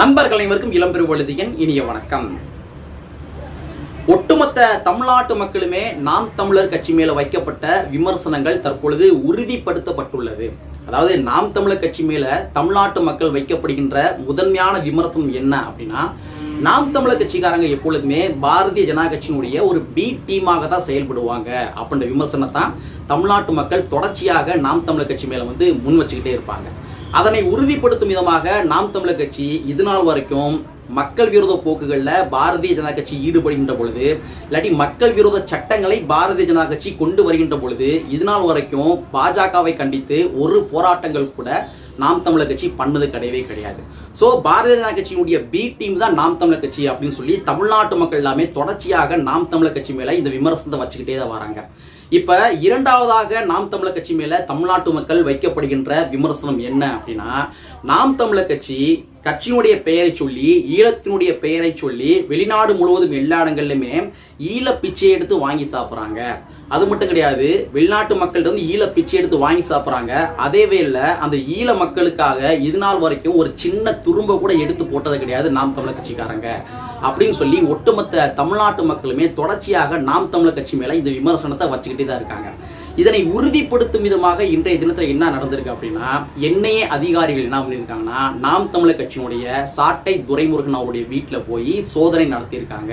நண்பர்கள் அனைவருக்கும் இளம்பெருவழுதியின் இனிய வணக்கம். ஒட்டுமொத்த தமிழ்நாட்டு மக்களுமே நாம் தமிழர் கட்சி மேல வைக்கப்பட்ட விமர்சனங்கள் தற்பொழுது உறுதிப்படுத்தப்பட்டுள்ளது. அதாவது நாம் தமிழர் கட்சி மேல தமிழ்நாட்டு மக்கள் வைக்கப்படுகின்ற முதன்மையான விமர்சனம் என்ன அப்படின்னா நாம் தமிழர் கட்சிக்காரங்க எப்பொழுதுமே பாரதிய ஜனதா கட்சியினுடைய ஒரு பி டீமாக தான் செயல்படுவாங்க அப்படின்ற விமர்சனத்தான் தமிழ்நாட்டு மக்கள் தொடர்ச்சியாக நாம் தமிழர் கட்சி மேல வந்து முன் வச்சுக்கிட்டே இருப்பாங்க. அதனை உறுதிப்படுத்தும் விதமாக நாம் தமிழர் கட்சி இது நாள் வரைக்கும் மக்கள் விரோத போக்குகளில் பாரதிய ஜனதா கட்சி ஈடுபடுகின்ற பொழுது இல்லாட்டி மக்கள் விரோத சட்டங்களை பாரதிய ஜனதா கட்சி கொண்டு வருகின்ற பொழுது இது நாள் வரைக்கும் பாஜகவை கண்டித்து ஒரு போராட்டங்கள் கூட நாம் தமிழர் கட்சி பண்ணது கிடையவே கிடையாது. ஸோ பாரதிய ஜனதா கட்சியினுடைய பி டீம் தான் நாம் தமிழர் கட்சி அப்படின்னு சொல்லி தமிழ்நாட்டு மக்கள் எல்லாமே தொடர்ச்சியாக நாம் தமிழர் கட்சி மேலே இந்த விமர்சனத்தை வச்சுக்கிட்டே தான் வராங்க. இப்போ இரண்டாவதாக நாம் தமிழர் கட்சி மேலே தமிழ்நாட்டு மக்கள் வைக்கப்படுகின்ற விமர்சனம் என்ன அப்படின்னா நாம் தமிழர் கட்சி கட்சியினுடைய பெயரை சொல்லி ஈழத்தினுடைய பெயரை சொல்லி வெளிநாடு முழுவதும் எல்லா இடங்கள்லையுமே ஈழ பிச்சை எடுத்து வாங்கி சாப்பிட்றாங்க. அது மட்டும் கிடையாது வெளிநாட்டு மக்கள்கிட்ட வந்து ஈழ பிச்சை எடுத்து வாங்கி சாப்பிட்றாங்க. அதே வேளை அந்த ஈழ மக்களுக்காக இது நாள் வரைக்கும் ஒரு சின்ன துரும்ப கூட எடுத்து போட்டது கிடையாது நாம் தமிழர் கட்சிக்காரங்க. அப்படின்னு சொல்லி ஒட்டுமொத்த தமிழ்நாட்டு மக்களுமே தொடர்ச்சியாக நாம் தமிழர் கட்சி மேலே இந்த விமர்சனத்தை வச்சுக்கிட்டே தான் இருக்காங்க. இதனை உறுதிப்படுத்தும் விதமாக இன்றைய தினத்தில் என்ன நடந்திருக்கு அப்படின்னா என்னையே அதிகாரிகள் என்ன பண்ணியிருக்காங்கன்னா நாம் தமிழர் கட்சியினுடைய சாட்டை துரைமுருகன் அவருடைய வீட்டில் போய் சோதனை நடத்தியிருக்காங்க.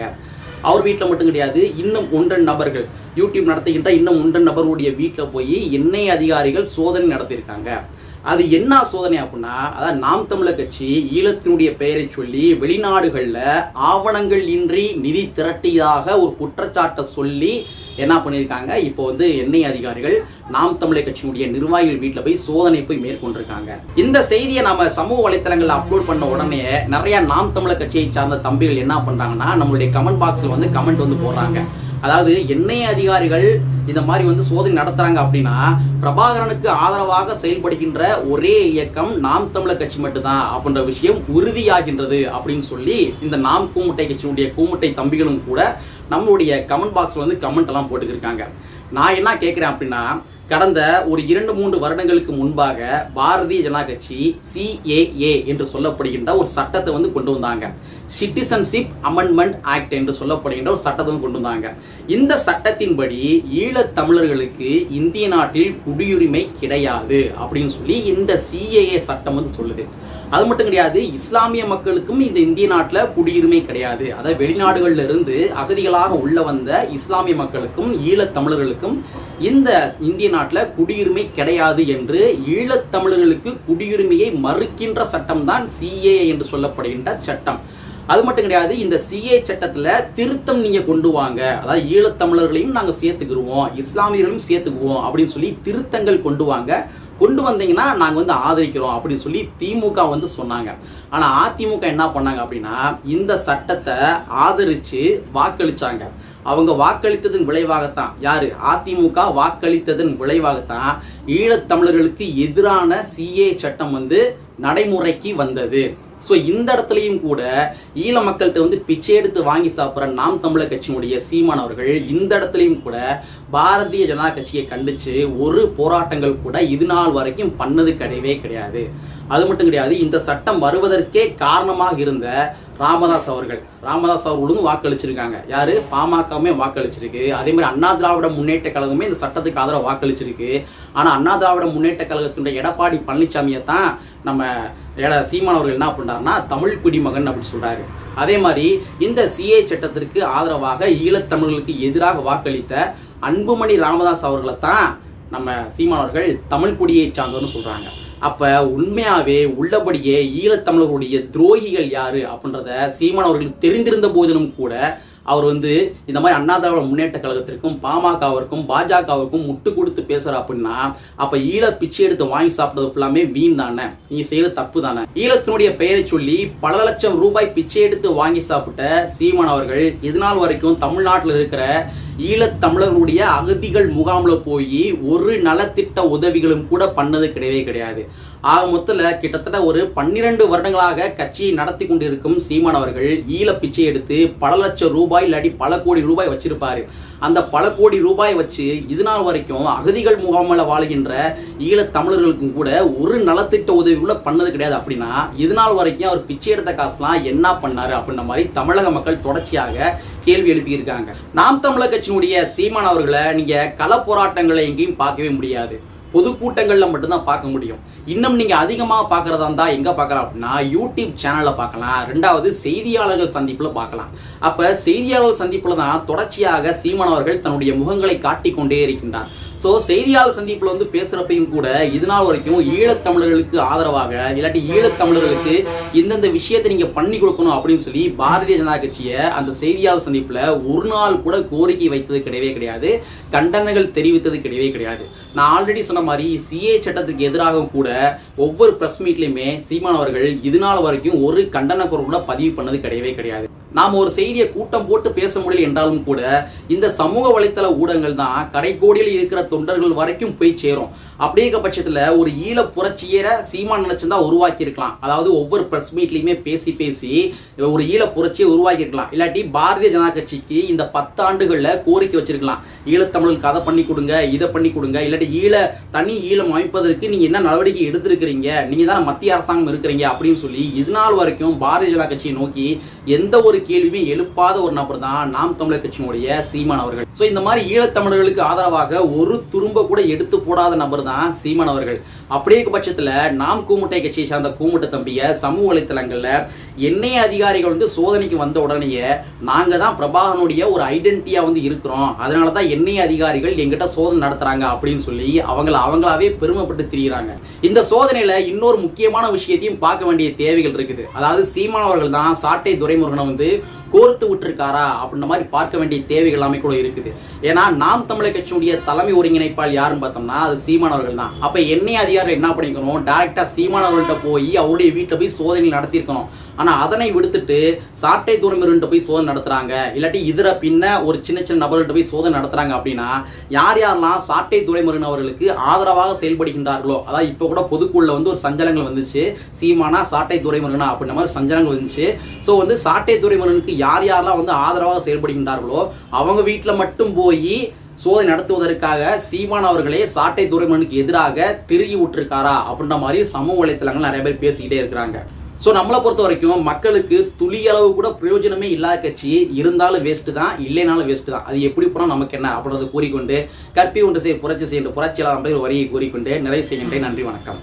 அவர் வீட்டில் மட்டும் கிடையாது இன்னும் ஒன்றன் நபர்கள் யூடியூப் நடத்துகின்ற இன்னும் ஒன்றன் நபருடைய வீட்டில் போய் என்ஐஏ அதிகாரிகள் சோதனை நடத்தியிருக்காங்க. அது என்ன சோதனை அப்படின்னா அதாவது நாம் தமிழர் கட்சி ஈழத்தினுடைய பெயரை சொல்லி வெளிநாடுகளில் ஆவணங்கள் இன்றி நிதி திரட்டியதாக ஒரு குற்றச்சாட்டை சொல்லி என்ன பண்ணியிருக்காங்க? இப்போ வந்து எண்ணெய் அதிகாரிகள் நாம் தமிழர் கட்சியினுடைய நிர்வாகிகள் வீட்டில் போய் சோதனை போய் மேற்கொண்டிருக்காங்க. இந்த செய்தியை நாம சமூக வலைத்தளங்களில் அப்லோட் பண்ண உடனே நிறைய நாம் தமிழர் கட்சியை சார்ந்த தம்பிகள் என்ன பண்ணுறாங்கன்னா நம்மளுடைய கமெண்ட் பாக்ஸில் வந்து கமெண்ட் வந்து போடுறாங்க. அதாவது எண்ணெய் அதிகாரிகள் இந்த மாதிரி வந்து சோதனை நடத்துறாங்க அப்படின்னா பிரபாகரனுக்கு ஆதரவாக செயல்படுகின்ற ஒரே இயக்கம் நாம் தமிழர் கட்சி மட்டும்தான் அப்படின்ற விஷயம் உறுதியாகின்றது அப்படின்னு சொல்லி இந்த நாம் கூமுட்டை கட்சியினுடைய கூமுட்டை தம்பிகளும் கூட நம்மளுடைய கமெண்ட் பாக்ஸ்ல வந்து கமெண்ட் எல்லாம் போட்டுக்கிருக்காங்க. நான் என்ன கேட்குறேன் அப்படின்னா கடந்த ஒரு இரண்டு மூன்று வருடங்களுக்கு முன்பாக பாரதிய ஜனதா கட்சி சிஏஏ என்று சொல்லப்படுகின்ற ஒரு சட்டத்தை வந்து கொண்டு வந்தாங்க. சிட்டிசன்ஷிப் அமெண்ட்மெண்ட் ஆக்ட் என்று சொல்லப்படுகின்ற ஒரு சட்டத்தை வந்து கொண்டு வந்தாங்க. இந்த சட்டத்தின்படி ஈழத்தமிழர்களுக்கு இந்திய நாட்டில் குடியுரிமை கிடையாது அப்படின்னு சொல்லி இந்த சிஏஏ சட்டம் வந்து சொல்லுது. அது மட்டும் கிடையாது இஸ்லாமிய மக்களுக்கும் இந்த இந்திய நாட்டில் குடியுரிமை கிடையாது. அதாவது வெளிநாடுகளில் இருந்து அகதிகளாக உள்ள வந்த இஸ்லாமிய மக்களுக்கும் ஈழத்தமிழர்களுக்கும் இந்த இந்திய நாட்டில் குடியுரிமை கிடையாது என்று ஈழத்தமிழர்களுக்கு குடியுரிமையை மறுக்கின்ற சட்டம் தான் சிஏஏ என்று சொல்லப்படுகின்ற சட்டம். அது மட்டும் கிடையாது இந்த சிஏ சட்டத்தில் திருத்தம் நீங்கள் கொண்டு வாங்க. அதாவது ஈழத்தமிழர்களையும் நாங்கள் சேர்த்துக்கிருவோம் இஸ்லாமியர்களையும் சேர்த்துக்குவோம் அப்படின்னு சொல்லி திருத்தங்கள் கொண்டு வாங்க. கொண்டு வந்தீங்கன்னா நாங்கள் வந்து ஆதரிக்கிறோம் அப்படின்னு சொல்லி திமுக வந்து சொன்னாங்க. ஆனால் அதிமுக என்ன பண்ணாங்க அப்படின்னா இந்த சட்டத்தை ஆதரித்து வாக்களிச்சாங்க. அவங்க வாக்களித்ததன் விளைவாகத்தான். யாரு? அதிமுக வாக்களித்ததன் விளைவாகத்தான் ஈழத்தமிழர்களுக்கு எதிரான சிஏ சட்டம் வந்து நடைமுறைக்கு வந்தது. ஸோ இந்த இடத்துலையும் கூட ஈழ மக்கள்கிட்ட வந்து பிச்சை எடுத்து வாங்கி சாப்பிட்ற நாம் தமிழர் கட்சியினுடைய சீமான் அவர்கள் இந்த இடத்துலையும் கூட பாரதிய ஜனதா கட்சியை கண்டித்து ஒரு போராட்டங்கள் கூட இது நாள் வரைக்கும் பண்ணது கிடையவே கிடையாது. அது மட்டும் கிடையாது இந்த சட்டம் வருவதற்கே காரணமாக இருந்த ராமதாஸ் அவர்கள். ராமதாஸ் அவர்களும் வாக்களிச்சிருக்காங்க. யாரு? பாமகவுமே வாக்களிச்சிருக்கு. அதே மாதிரி அண்ணா திராவிட முன்னேற்ற கழகமே இந்த சட்டத்துக்கு ஆதரவு வாக்களிச்சிருக்கு. ஆனால் அண்ணா திராவிட முன்னேற்ற கழகத்தினுடைய எடப்பாடி பழனிசாமியை தான் நம்ம எட சீமான் அவர்கள் என்ன பண்றாருன்னா தமிழ் குடிமகன் அப்படின்னு சொல்கிறாரு அதே மாதிரி இந்த சிஏ சட்டத்திற்கு ஆதரவாக ஈழத்தமிழர்களுக்கு எதிராக வாக்களித்த அன்புமணி ராமதாஸ் அவர்களை தான் நம்ம சீமானவர்கள் தமிழ் குடியை சார்ந்தவர்னு சொல்கிறாங்க அப்போ உண்மையாகவே உள்ளபடியே ஈழத்தமிழர்களுடைய துரோகிகள் யாரு அப்படின்றத சீமான் அவர்களுக்கு தெரிந்திருந்த போதிலும் கூட அவர் வந்து இந்த மாதிரி அண்ணா திராவிட முன்னேற்ற கழகத்திற்கும் பாமகவிற்கும் பாஜகவிற்கும் முட்டு கொடுத்து பேசுகிற அப்படின்னா அப்போ ஈழ பிச்சை எடுத்து வாங்கி சாப்பிட்றது ஃபுல்லாமே வீண் தானே. நீங்கள் செய்கிற தப்பு தானே. ஈழத்தினுடைய பெயரை சொல்லி பல லட்சம் ரூபாய் பிச்சை எடுத்து வாங்கி சாப்பிட்ட சீமான் அவர்கள் இதனால் வரைக்கும் தமிழ்நாட்டில் இருக்கிற ஈழத்தமிழர்களுடைய அகதிகள் முகாமில் போய் ஒரு நலத்திட்ட உதவிகளும் கூட பண்ணது கிடையவே கிடையாது. ஆக மொத்தத்தில் கிட்டத்தட்ட ஒரு பன்னிரண்டு வருடங்களாக கட்சியை நடத்தி கொண்டிருக்கும் சீமான் அவர்கள் ஈழ பிச்சை எடுத்து பல லட்சம் ரூபாய் இல்லாட்டி பல கோடி ரூபாய் வச்சிருப்பாரு. அந்த பல கோடி ரூபாய் வச்சு இதுநாள் வரைக்கும் அகதிகள் முகாமில் வாழ்கின்ற ஈழத் தமிழர்களுக்கும் கூட ஒரு நலத்திட்ட உதவி கூட பண்ணது கிடையாது. அப்படின்னா இது நாள் வரைக்கும் அவர் பிச்சை எடுத்த காசுலாம் என்ன பண்ணாரு அப்படின்ற மாதிரி தமிழக மக்கள் தொடர்ச்சியாக கேள்வி எழுப்பியிருக்காங்க. நாம் தமிழர் கட்சியினுடைய சீமான் அவர்களை நீங்க கள போராட்டங்களை எங்கேயும் பார்க்கவே முடியாது. பொதுக்கூட்டங்களில் மட்டும்தான் பார்க்க முடியும். இன்னும் நீங்கள் அதிகமாக பார்க்குறதா இருந்தால் எங்கே பார்க்கலாம் அப்படின்னா யூடியூப் சேனலில் பார்க்கலாம். ரெண்டாவது செய்தியாளர்கள் சந்திப்பில் பார்க்கலாம். அப்போ செய்தியாளர்கள் சந்திப்பில் தான் தொடர்ச்சியாக சீமானவர்கள் தன்னுடைய முகங்களை காட்டிக்கொண்டே இருக்கின்றார். ஸோ செய்தியாளர் சந்திப்பில் வந்து பேசுகிறப்பையும் கூட இதனால் வரைக்கும் ஈழத்தமிழர்களுக்கு ஆதரவாக இல்லாட்டி ஈழத்தமிழர்களுக்கு இந்தந்த விஷயத்தை நீங்கள் பண்ணி கொடுக்கணும் அப்படின்னு சொல்லி பாரதிய ஜனதா கட்சியை அந்த செய்தியாளர் சந்திப்பில் ஒரு நாள் கூட கோரிக்கை வைத்தது கிடையவே கிடையாது. கண்டனங்கள் தெரிவித்தது கிடையவே கிடையாது. நான் ஆல்ரெடி சொன்ன மாதிரி சிஏ சட்டத்துக்கு எதிராக கூட ஒவ்வொரு ப்ரெஸ் மீட்லேயுமே சீமான் அவர்கள் வரைக்கும் ஒரு கண்டன குரல் கூட பதிவு பண்ணது கிடையவே கிடையாது. நாம் ஒரு செய்தியை கூட்டம் போட்டு பேச முடியல என்றாலும் கூட இந்த சமூக வலைத்தள ஊடகங்கள் தான் கடைக்கோடியில் இருக்கிற தொண்டர்கள் வரைக்கும் போய் சேரும். அப்படிங்கிற பட்சத்தில் ஒரு ஈழ புரட்சியரை சீமான் நினைச்சிருந்தா உருவாக்கியிருக்கலாம். அதாவது ஒவ்வொரு ப்ரெஸ் மீட்லையுமே பேசி பேசி ஒரு ஈழ புரட்சியை உருவாக்கியிருக்கலாம். இல்லாட்டி பாரதிய ஜனதா கட்சிக்கு இந்த பத்தாண்டுகளில் கோரிக்கை வச்சிருக்கலாம். ஈழத்தமிழுக்கு அதை பண்ணி கொடுங்க இதை பண்ணி கொடுங்க. இல்லாட்டி ஈழ தனி ஈழம் அமைப்பதற்கு நீங்கள் என்ன நடவடிக்கை எடுத்திருக்கிறீங்க? நீங்கள் தான் மத்திய அரசாங்கம் இருக்கிறீங்க அப்படின்னு சொல்லி இது நாள் வரைக்கும் பாரதிய ஜனதா கட்சியை நோக்கி எந்த ஒரு கேள்வியுமே எழுப்பாத ஒரு நபர் தான் நாம் தமிழர் கட்சியினுடைய சீமான் அவர்கள். ஸோ இந்த மாதிரி ஈழத்தமிழர்களுக்கு ஆதரவாக ஒரு துரும்ப கூட எடுத்து போடாத நபர் தான் சீமான் அவர்கள். அப்படியே பட்சத்தில் நாம் கூமுட்டை கட்சியை சார்ந்த கூமுட்டை தம்பிய சமூக வலைத்தளங்களில் எண்ணெய் அதிகாரிகள் வந்து சோதனைக்கு வந்த உடனேயே நாங்கள் தான் பிரபாகனுடைய ஒரு ஐடென்டிட்டியாக வந்து இருக்கிறோம். அதனால தான் எண்ணெய் அதிகாரிகள் எங்கிட்ட சோதனை நடத்துகிறாங்க அப்படின்னு சொல்லி அவங்கள அவங்களாவே பெருமைப்பட்டு திரிகிறாங்க இந்த சோதனையில் இன்னொரு முக்கியமான விஷயத்தையும் பார்க்க வேண்டிய தேவைகள் இருக்குது. அதாவது சீமானவர்கள் தான் சாட்டை துரைமுருகனை வந்து கோர்த்து விட்டுருக்காரா அப்படின்ற மாதிரி பார்க்க வேண்டிய தேவைகள் எல்லாமே கூட இருக்குது. ஏன்னா நாம் தமிழர் கட்சியுடைய தலைமை ஒருங்கிணைப்பால் யாருன்னு பார்த்தோம்னா அது சீமான் அவர்கள் தான். அப்போ எண்ணெய் அதிகாரிகள் என்ன பண்ணிக்கணும்? டேரெக்டாக சீமான் அவர்கள்ட்ட போய் அவருடைய வீட்டில் போய் சோதனை நடத்தியிருக்கணும். ஆனால் அதனை விடுத்துட்டு சாட்டை துறைமுருகன்ட்ட போய் சோதனை நடத்துறாங்க. இல்லாட்டி இதர பின்ன ஒரு சின்ன சின்ன நபர்கள்ட்ட போய் சோதனை நடத்துறாங்க அப்படின்னா யார் யாரெல்லாம் சாட்டை துறைமுருகன் அவர்களுக்கு ஆதரவாக செயல்படுகின்றார்களோ அதாவது இப்போ கூட பொதுக்குள்ள வந்து ஒரு சஞ்சலங்கள் வந்துச்சு. சீமானா சாட்டை துறைமுருகனா அப்படின்ற மாதிரி சஞ்சலங்கள் வந்துச்சு. ஸோ வந்து சாட்டை துறைமுருகனுக்கு யார் யாரெல்லாம் வந்து ஆதரவாக செயல்படுகின்றார்களோ அவங்க வீட்டில் மட்டும் போய் சோதனை நடத்துவதற்காக சீமான் அவர்களே சாட்டை துறைமுகனுக்கு எதிராக திருகி விட்டுருக்காரா அப்படின்ற மாதிரி சமூக வலைத்தளங்கள் நிறைய பேர் பேசிக்கிட்டே இருக்கிறாங்க. ஸோ நம்மளை பொறுத்த வரைக்கும் மக்களுக்கு துளி அளவு கூட பிரயோஜனமே இல்லாத கட்சி இருந்தாலும் வேஸ்ட்டு தான் இல்லைனாலும் வேஸ்ட்டு தான். அது எப்படி போனால் நமக்கு என்ன அப்படின்றத கூறிக்கொண்டு கற்பி ஒன்று செய்ய புரட்சி செய்கின்ற புரட்சியாளர் வரியை கூறிக்கொண்டு நிறைவு செய்கின்றேன். நன்றி வணக்கம்.